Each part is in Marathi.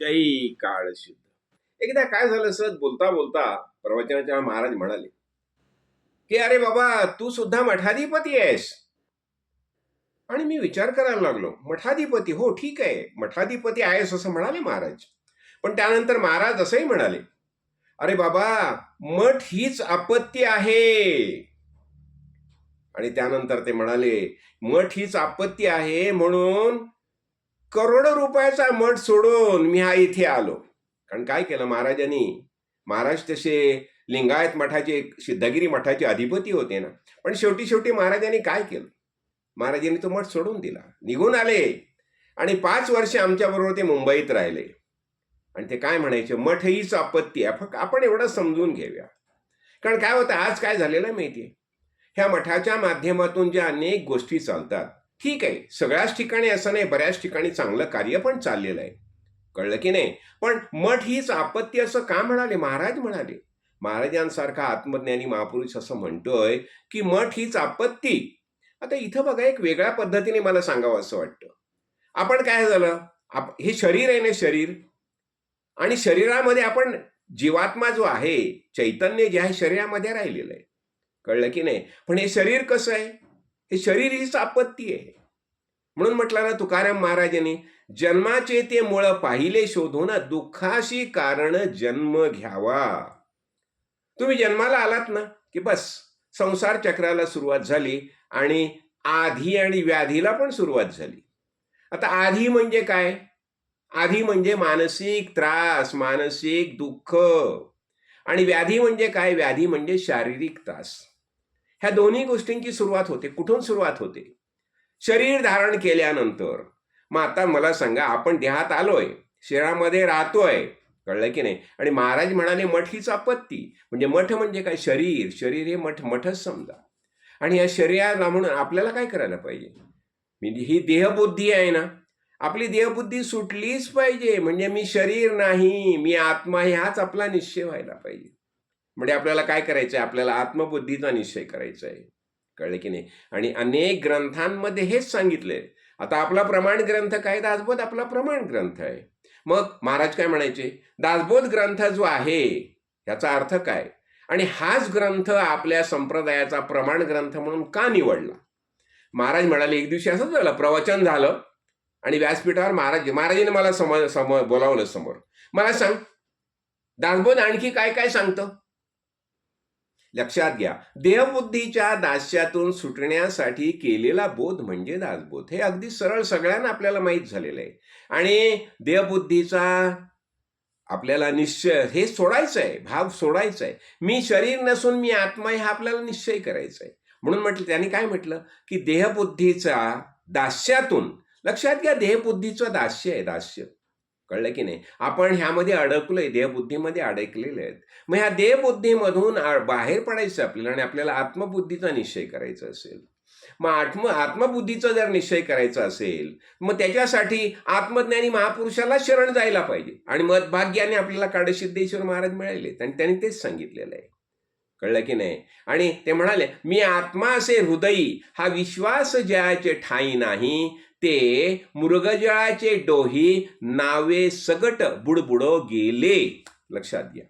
जय काळ शुद्ध. एकदा काय झालं सहज बोलता बोलता प्रवचनाच्या महाराज म्हणाले की अरे बाबा तू सुद्धा मठाधिपती आहेस. आणि मी विचार करायला लागलो मठाधिपती? हो ठीक आहे मठाधिपती आहेस असं म्हणाले महाराज. पण त्यानंतर महाराज असंही म्हणाले अरे बाबा मठ हीच आपत्ती आहे. आणि त्यानंतर ते म्हणाले मठ हीच आपत्ती आहे म्हणून करोडो रुपयाचा मठ सोडून मी हा इथे आलो. कारण काय केलं महाराजांनी? महाराज तसे लिंगायत मठाचे सिद्धगिरी मठाचे अधिपती होते ना. पण शेवटी शेवटी महाराजांनी काय केलं? महाराजांनी तो मठ सोडून दिला. निघून आले. आणि पाच वर्ष आमच्याबरोबर ते मुंबईत राहिले. आणि ते काय म्हणायचे? मठ हीच आपत्ती आहे. फक्त आपण एवढं समजून घेऊया. कारण काय होतं? आज काय झालेलं आहे ह्या मठाच्या माध्यमातून ज्या अनेक गोष्टी चालतात. ठीक आहे सगळ्याच ठिकाणी असं नाही बऱ्याच ठिकाणी चांगलं कार्य पण चाललेलं आहे. कळलं की नाही? पण मठ हीच आपत्ती असं का म्हणाले? महाराज म्हणाले. महाराजांसारखा आत्मज्ञानी महापुरुष असं म्हणतोय की मठ हीच आपत्ती. आता इथं बघा एक वेगळ्या पद्धतीने मला सांगावं असं वाटतं. आपण काय झालं? आप हे शरीर आहे ना शरीर? आणि शरीरामध्ये आपण जीवात्मा जो आहे चैतन्य जे आहे शरीरामध्ये राहिलेलं आहे. कळलं की नाही? पण हे शरीर कसं आहे? हे शरीर हीच आपत्ती आहे. म्हणून म्हटलं ना तुकाराम महाराजांनी जन्माचे ते मुळ पाहिले शोधून दुःखाशी कारण जन्म घ्यावा. तुम्ही जन्माला आलात ना की बस संसार चक्राला सुरुवात झाली आणि आधी आणि व्याधीला पण सुरुवात झाली. आता आधी म्हणजे काय? आधी म्हणजे मानसिक त्रास मानसिक दुःख. आणि व्याधी म्हणजे काय? व्याधी म्हणजे शारीरिक त्रास. ह्या दोन्ही गोष्टींची सुरुवात होते. कुठून सुरुवात होते? शरीर धारण केल्यानंतर. मग आता मला सांगा आपण देहात आलोय शरीरामध्ये राहतोय कळलं की नाही? आणि महाराज म्हणाले मठ हीच आपत्ती म्हणजे मठ म्हणजे काय? शरीर. शरीर हे मठ. मठच समजा. आणि या शरीराला म्हणून आपल्याला काय करायला पाहिजे? म्हणजे ही देहबुद्धी आहे ना? आपली देहबुद्धी सुटलीच पाहिजे. म्हणजे मी शरीर नाही मी आत्मा ह्याच हाच आपला निश्चय व्हायला पाहिजे. म्हणजे आपल्याला काय करायचं आहे आपल्याला आत्मबुद्धीचा निश्चय करायचा आहे कळलं की नाही? आणि अनेक ग्रंथांमध्ये हेच सांगितलंय. आता आपला प्रमाण ग्रंथ काय? दासबोध आपला प्रमाण ग्रंथ आहे. मग महाराज काय म्हणायचे? दासबोध ग्रंथ जो आहे याचा अर्थ काय? आणि हाच ग्रंथ आपल्या संप्रदायाचा प्रमाण ग्रंथ म्हणून का निवडला? महाराज म्हणाले एक दिवशी असंच झालं. प्रवचन झालं. आणि व्यासपीठावर महाराज महाराजांनी मला समोर समोर बोलावलं समोर. मला सांग दासबोध आणखी काय काय सांगतं? लक्षात घ्या. देहबुद्धीच्या दास्यातून सुटण्यासाठी केलेला बोध म्हणजे दासबोध. हे अगदी सरळ सगळ्यांना आपल्याला माहीत झालेलं आहे. आणि देहबुद्धीचा आपल्याला निश्चय हे सोडायचं आहे भाव सोडायचा आहे. मी शरीर नसून मी आत्मा हा आपल्याला निश्चय करायचा आहे. म्हणून म्हटलं त्यांनी काय म्हटलं? की देहबुद्धीचा दास्यातून लक्षात घ्या देहबुद्धीचं दास्य आहे दास्य. कळलं की नाही? आपण ह्यामध्ये अडकलोय देहबुद्धीमध्ये अडकलेले आहेत. मग ह्या देहबुद्धीमधून बाहेर पडायचं आपल्याला आणि आपल्याला आत्मबुद्धीचा निश्चय करायचा असेल. मग आत्म आत्मबुद्धीचा जर निश्चय करायचा असेल मग त्याच्यासाठी आत्मज्ञानी महापुरुषाला शरण जायला पाहिजे. आणि मदभाग्याने आपल्याला काडसिद्धेश्वर महाराज मिळाले आणि त्यांनी तेच सांगितलेलं आहे. कळलं की नाही? आणि ते म्हणाले मी आत्मा असे हृदयी हा विश्वास ज्याचे ठाई नाही ते मृगजळाचे डोही नावे सगट बुडबुडो गेले. लक्षात घ्या.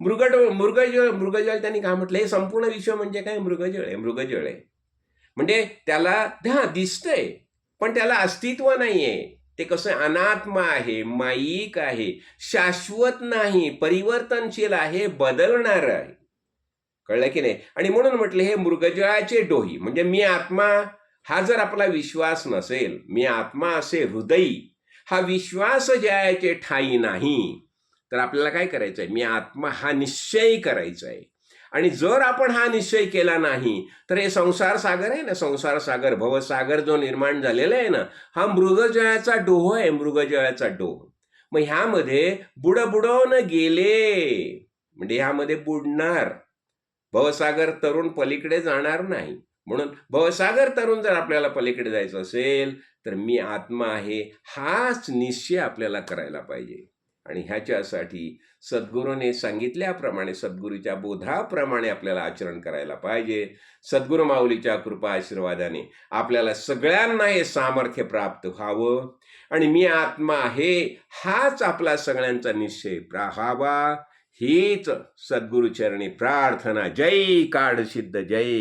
मृगड मृगजळ मृगजळ त्यांनी काय म्हटलं? हे संपूर्ण विश्व म्हणजे काय? मृगजळ आहे मृगजळ आहे. म्हणजे त्याला हा दिसतंय पण त्याला अस्तित्व नाहीये. ते कसं? अनात्मा आहे माईक आहे शाश्वत नाही परिवर्तनशील आहे बदलणार आहे. कळलं की नाही? आणि म्हणून म्हटले हे मृगजळाचे डोही म्हणजे मी आत्मा हा जर आपला विश्वास नसेल मी आत्मा असे हृदयी हा विश्वास जयाचे ठाई नाही तर आपल्याला काय करायचं आहे मी आत्मा हा निश्चय करायचा आहे आणि जर आपण हा निश्चय केला नाही तर हे संसार सागर आहे ना? संसार सागर भवसागर जो निर्माण झालेला आहे ना हा मृगजळाचा डोह आहे मृगजळाचा डोह. मग ह्यामध्ये बुडबुडवून गेले म्हणजे ह्यामध्ये बुडणार भवसागर तरुण पलीकडे जाणार नाही. म्हणून भवसागर तरुण जर आपल्याला पलीकडे जायचं असेल तर मी आत्मा आहे हाच निश्चय आपल्याला करायला पाहिजे. आणि ह्याच्यासाठी सद्गुरूने सांगितल्याप्रमाणे सद्गुरूच्या बोधाप्रमाणे आपल्याला आचरण करायला पाहिजे. सद्गुरू माऊलीच्या कृपा आशीर्वादाने आपल्याला सगळ्यांना हे सामर्थ्य प्राप्त व्हावं. आणि मी आत्मा आहे हाच आपला सगळ्यांचा निश्चय राहावा. हीच सद्गुरुचरणी प्रार्थना जय काड सिद्ध जय